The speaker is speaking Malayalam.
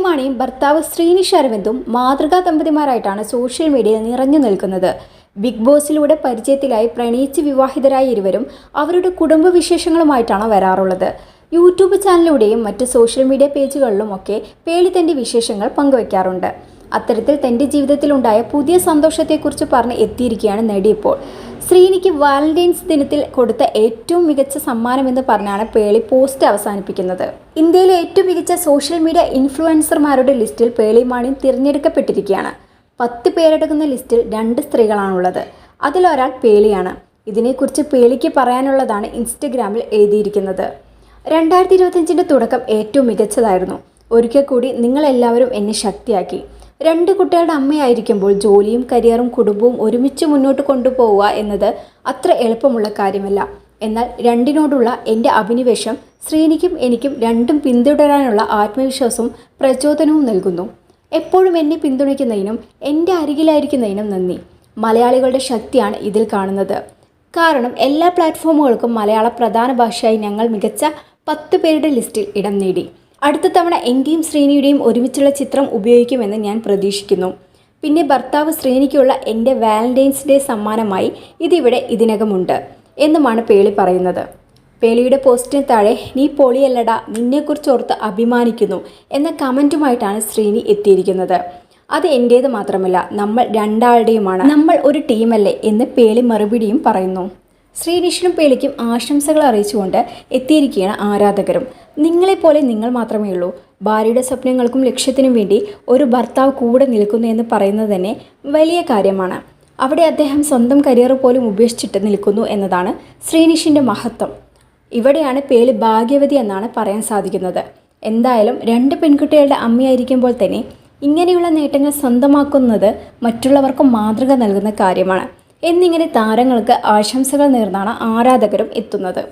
പേളിമാണിയും ഭർത്താവ് ശ്രീനിഷ് അരവിന്ദും മാതൃകാ ദമ്പതിമാരായിട്ടാണ് സോഷ്യൽ മീഡിയയിൽ നിറഞ്ഞു നിൽക്കുന്നത്. ബിഗ് ബോസിലൂടെ പരിചയത്തിലായി പ്രണയിച്ച് വിവാഹിതരായ ഇരുവരും അവരുടെ കുടുംബവിശേഷങ്ങളുമായിട്ടാണ് വരാറുള്ളത്. യൂട്യൂബ് ചാനലിലൂടെയും മറ്റ് സോഷ്യൽ മീഡിയ പേജുകളിലും ഒക്കെ പേളി തന്റെ വിശേഷങ്ങൾ പങ്കുവയ്ക്കാറുണ്ട് അത്തരത്തിൽ തന്റെ ജീവിതത്തിലുണ്ടായ പുതിയ സന്തോഷത്തെക്കുറിച്ച് പറഞ്ഞ് എത്തിയിരിക്കുകയാണ് നടി ഇപ്പോൾ. ശ്രീനിക്ക് വാലന്റൈൻസ് ദിനത്തിൽ കൊടുത്ത ഏറ്റവും മികച്ച സമ്മാനം എന്ന് പറഞ്ഞാണ് പേളി പോസ്റ്റ് അവസാനിപ്പിക്കുന്നത്. ഇന്ത്യയിലെ ഏറ്റവും മികച്ച സോഷ്യൽ മീഡിയ ഇൻഫ്ലുവൻസർമാരുടെ ലിസ്റ്റിൽ പേളി മാണി തിരഞ്ഞെടുക്കപ്പെട്ടിരിക്കുകയാണ്. പത്ത് പേരടങ്ങുന്ന ലിസ്റ്റിൽ രണ്ട് സ്ത്രീകളാണുള്ളത്. അതിലൊരാൾ പേളിയാണ്. ഇതിനെക്കുറിച്ച് പേളിക്ക് പറയാനുള്ളതാണ് ഇൻസ്റ്റഗ്രാമിൽ എഴുതിയിരിക്കുന്നത്. രണ്ടായിരത്തി ഇരുപത്തഞ്ചിന്റെ തുടക്കം ഏറ്റവും മികച്ചതായിരുന്നു. ഒരിക്കൽ കൂടി നിങ്ങളെല്ലാവരും എന്നെ ശക്തിയാക്കി. രണ്ട് കുട്ടികളുടെ അമ്മയായിരിക്കുമ്പോൾ ജോലിയും കരിയറും കുടുംബവും ഒരുമിച്ച് മുന്നോട്ട് കൊണ്ടുപോവുക എന്നത് അത്ര എളുപ്പമുള്ള കാര്യമല്ല. എന്നാൽ രണ്ടിനോടുള്ള എന്റെ അഭിനിവേശം ശ്രീനിക്കും എനിക്കും രണ്ടും പിന്തുടരാനുള്ള ആത്മവിശ്വാസവും പ്രചോദനവും നൽകുന്നു. എപ്പോഴും എന്നെ പിന്തുണയ്ക്കുന്നതിനും എന്റെ അരികിലായിരിക്കുന്നതിനും നന്ദി. മലയാളികളുടെ ശക്തിയാണ് ഇതിൽ കാണുന്നത്. കാരണം എല്ലാ പ്ലാറ്റ്ഫോമുകൾക്കും മലയാള പ്രധാന ഭാഷയായി ഞങ്ങൾ മികച്ച പത്ത് പേരുടെ ലിസ്റ്റിൽ ഇടം നേടി. അടുത്ത തവണ എന്റെയും ശ്രീനിയുടെയും ഒരുമിച്ചുള്ള ചിത്രം ഉപയോഗിക്കുമെന്ന് ഞാൻ പ്രതീക്ഷിക്കുന്നു. പിന്നെ ഭർത്താവ് ശ്രീനിക്കുള്ള എന്റെ വാലന്റൈൻസ് ഡേ സമ്മാനമായി ഇതിവിടെ ഇതിനകമുണ്ട് എന്നുമാണ് പേളി പറയുന്നത്. പേളിയുടെ പോസ്റ്റിന് താഴെ നീ പൊളിയല്ലടാ നിന്നെക്കുറിച്ച് ഓർത്ത് അഭിമാനിക്കുന്നു എന്ന കമന്റുമായിട്ടാണ് ശ്രീനി എത്തിയിരിക്കുന്നത്. അത് എന്റേത് മാത്രമല്ല നമ്മൾ രണ്ടാളുടെയുമാണ്. നമ്മൾ ഒരു ടീമല്ലേ എന്ന് പേളി മറുപടിയും പറയുന്നു. ശ്രീനിഷിനും പേളിക്കും ആശംസകൾ അറിയിച്ചുകൊണ്ട് എത്തിയിരിക്കുകയാണ് ആരാധകരും. നിങ്ങളെപ്പോലെ നിങ്ങൾ മാത്രമേ ഉള്ളൂ. ഭാര്യയുടെ സ്വപ്നങ്ങൾക്കും ലക്ഷ്യത്തിനും വേണ്ടി ഒരു ഭർത്താവ് കൂടെ നിൽക്കുന്നു എന്ന് പറയുന്നത് തന്നെ വലിയ കാര്യമാണ്. അവിടെ അദ്ദേഹം സ്വന്തം കരിയർ പോലും ഉപേക്ഷിച്ചിട്ട് നിൽക്കുന്നു എന്നതാണ് ശ്രീനിഷിന്റെ മഹത്വം. ഇവിടെയാണ് പേര് ഭാഗ്യവതി എന്നാണ് പറയാൻ സാധിക്കുന്നത്. എന്തായാലും രണ്ട് പെൺകുട്ടികളുടെ അമ്മയായിരിക്കുമ്പോൾ തന്നെ ഇങ്ങനെയുള്ള നേട്ടങ്ങൾ സ്വന്തമാക്കുന്നത് മറ്റുള്ളവർക്ക് മാതൃക നൽകുന്ന കാര്യമാണ്. എന്നിങ്ങനെ താരങ്ങൾക്ക് ആശംസകൾ നേർന്നാണ് ആരാധകരും എത്തുന്നത്.